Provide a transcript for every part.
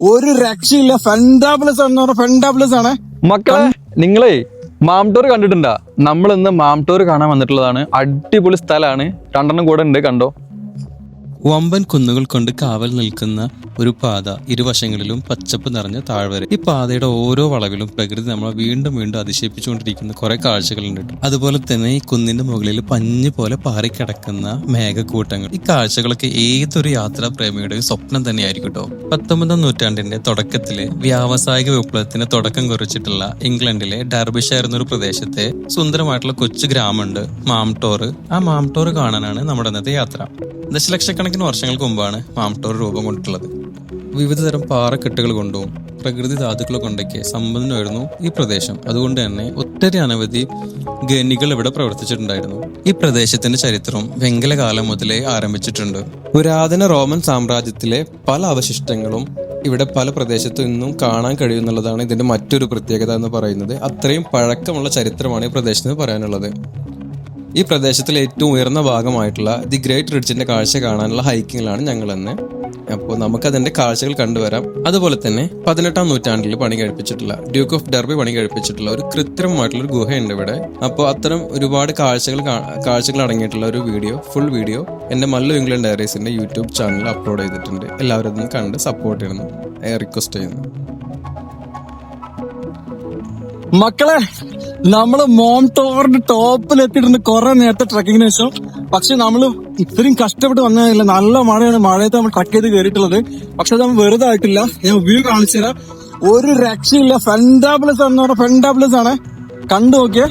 ഒരു രക്ഷയില്ല. ഫണ്ടാബ്ലസ് എന്ന് പറഞ്ഞ ഫെൻഡാബിളസ് ആണ്. മക്കളെ നിങ്ങളെ മാംടോർ കണ്ടിട്ടുണ്ടാ? നമ്മൾ ഇന്ന് മാംടോർ കാണാൻ വന്നിട്ടുള്ളതാണ്. അടിപൊളി സ്ഥലമാണ് രണ്ടെണ്ണം കൂടെ ഉണ്ട് കണ്ടോ? വമ്പൻ കുന്നുകൾ കൊണ്ട് കാവൽ നിൽക്കുന്ന ഒരു പാത ഇരുവശങ്ങളിലും പച്ചപ്പ് നിറഞ്ഞ താഴ്വര. ഈ പാതയുടെ ഓരോ വളവിലും പ്രകൃതി നമ്മളെ വീണ്ടും വീണ്ടും അതിശയിപ്പിച്ചുകൊണ്ടിരിക്കുന്ന കുറെ കാഴ്ചകളുണ്ട് അതുപോലെ തന്നെ ഈ കുന്നിന്റെ മുകളിൽ പഞ്ഞു പോലെ പാറിക്കിടക്കുന്ന മേഘക്കൂട്ടങ്ങൾ. ഈ കാഴ്ചകളൊക്കെ ഏതൊരു യാത്രാ പ്രേമിയുടെയും സ്വപ്നം തന്നെയായിരിക്കും കേട്ടോ. പത്തൊമ്പതാം നൂറ്റാണ്ടിന്റെ തുടക്കത്തിൽ വ്യാവസായിക വിപ്ലവത്തിന് തുടക്കം കുറിച്ചിട്ടുള്ള ഇംഗ്ലണ്ടിലെ ഡർബിഷ എന്നൊരു പ്രദേശത്തെ സുന്ദരമായിട്ടുള്ള കൊച്ചു ഗ്രാമമുണ്ട് മാംടോർ ആ മാംടോർ കാണാനാണ് നമ്മുടെ ഇന്നത്തെ യാത്ര. ദശലക്ഷക്കണക്കിന് വർഷങ്ങൾക്ക് മുമ്പാണ് മാംടോർ രൂപം കൊണ്ടിട്ടുള്ളത്. വിവിധതരം പാറക്കെട്ടുകൾ കൊണ്ടും പ്രകൃതി ധാതുക്കൾ കൊണ്ടൊക്കെ സമ്പന്നമായിരുന്നു ഈ പ്രദേശം. അതുകൊണ്ട് തന്നെ ഒട്ടേറെ അനവധി ഖനികൾ ഇവിടെ പ്രവർത്തിച്ചിട്ടുണ്ടായിരുന്നു. ഈ പ്രദേശത്തിന്റെ ചരിത്രം വെങ്കലകാലം മുതലേ ആരംഭിച്ചിട്ടുണ്ട്. പുരാതന റോമൻ സാമ്രാജ്യത്തിലെ പല അവശിഷ്ടങ്ങളും ഇവിടെ പല പ്രദേശത്തും നിന്നും കാണാൻ കഴിയുന്നുള്ളതാണ് ഇതിന്റെ മറ്റൊരു പ്രത്യേകത എന്ന് പറയുന്നത്. അത്രയും പഴക്കമുള്ള ചരിത്രമാണ് ഈ പ്രദേശത്തിന് പറയാനുള്ളത്. ഈ പ്രദേശത്തിലെ ഏറ്റവും ഉയർന്ന ഭാഗമായിട്ടുള്ള ദി ഗ്രേറ്റ് റിഡ്ജിന്റെ കാഴ്ച കാണാനുള്ള ഹൈക്കിങ്ങിലാണ് ഞങ്ങളെന്ന്. അപ്പോൾ നമുക്കതിന്റെ കാഴ്ചകൾ കണ്ടുവരാം. അതുപോലെ തന്നെ പതിനെട്ടാം നൂറ്റാണ്ടിൽ പണി കഴിപ്പിച്ചിട്ടുള്ള ഡ്യൂക്ക് ഓഫ് ഡർബി പണി കഴിപ്പിച്ചിട്ടുള്ള ഒരു കൃത്രിമമായിട്ടുള്ള ഒരു ഗുഹയുണ്ട് ഇവിടെ. അപ്പോൾ അത്തരം ഒരുപാട് കാഴ്ചകൾ കാഴ്ചകൾ അടങ്ങിയിട്ടുള്ള ഒരു വീഡിയോ ഫുൾ വീഡിയോ എന്റെ മല്ലു ഇംഗ്ലണ്ട് ഡയറീസിന്റെ യൂട്യൂബ് ചാനലിൽ അപ്ലോഡ് ചെയ്തിട്ടുണ്ട്. എല്ലാവരും അതൊന്ന് കണ്ട് സപ്പോർട്ട് ചെയ്യണം. റിക്വസ്റ്റ് ചെയ്യുന്നു. മക്കളെ നമ്മൾ മോം ടോറിന്റെ ടോപ്പിൽ എത്തിയിട്ടുണ്ട് കുറെ നേരത്തെ ട്രക്കിങ്ങിന് ശേഷം. പക്ഷെ നമ്മൾ ഇത്രയും കഷ്ടപ്പെട്ട് വന്നതല്ല നല്ല മഴയാണ്. മഴയത്ത് നമ്മൾ ട്രക്ക് ചെയ്ത് കയറിയിട്ടുള്ളത് പക്ഷെ അത് നമ്മൾ വെറുതെ ആയിട്ടില്ല ഞാൻ വ്യൂ കാണിച്ചു തരാം. ഒരു രക്ഷയില്ല. ഫ്രണ്ടാബ്ലസ് എന്ന് പറഞ്ഞാൽ ഫ്രണ്ടാബ്ലസ് ആണ്. കണ്ടു നോക്കിയേ.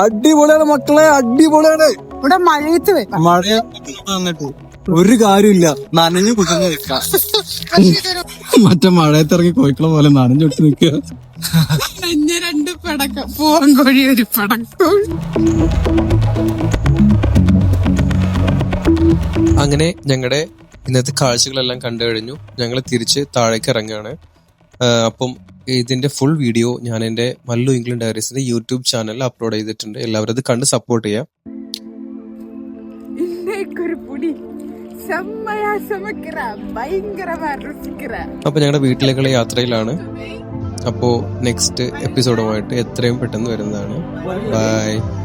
അടിപൊളിയാണ് മക്കളെ അടിപൊളിയാണ്. ഇവിടെ മഴയത്ത് മഴയത്ത് മഴ വന്നിട്ട് ഒരു കാര്യമില്ല നനഞ്ഞു കുതിർന്ന് നിൽക്കാം. മറ്റേ മഴയത്ത് ഇറങ്ങി കോഴിക്കള പോലെ നനഞ്ഞൊട്ട് നിൽക്കുക. നനഞ്ഞ രണ്ട് പടക്കം പൂവൻ കോഴി ഒരു പടക്കം. അങ്ങനെ ഞങ്ങളുടെ ഇന്നത്തെ കാഴ്ചകളെല്ലാം കണ്ടു കഴിഞ്ഞു. ഞങ്ങൾ തിരിച്ച് താഴേക്ക് ഇറങ്ങുകയാണ്. അപ്പം ഇതിന്റെ ഫുൾ വീഡിയോ ഞാൻ എന്റെ മല്ലു ഇംഗ്ലണ്ട് ഡയറീസിന്റെ യൂട്യൂബ് ചാനലിൽ അപ്ലോഡ് ചെയ്തിട്ടുണ്ട്. എല്ലാവരും അത് കണ്ട് സപ്പോർട്ട് ചെയ്യാം. അപ്പൊ ഞങ്ങളുടെ വീട്ടിലേക്കുള്ള യാത്രയിലാണ്. അപ്പോ നെക്സ്റ്റ് എപ്പിസോഡുമായിട്ട് എത്രയും പെട്ടെന്ന് വരുന്നതാണ്. ബൈ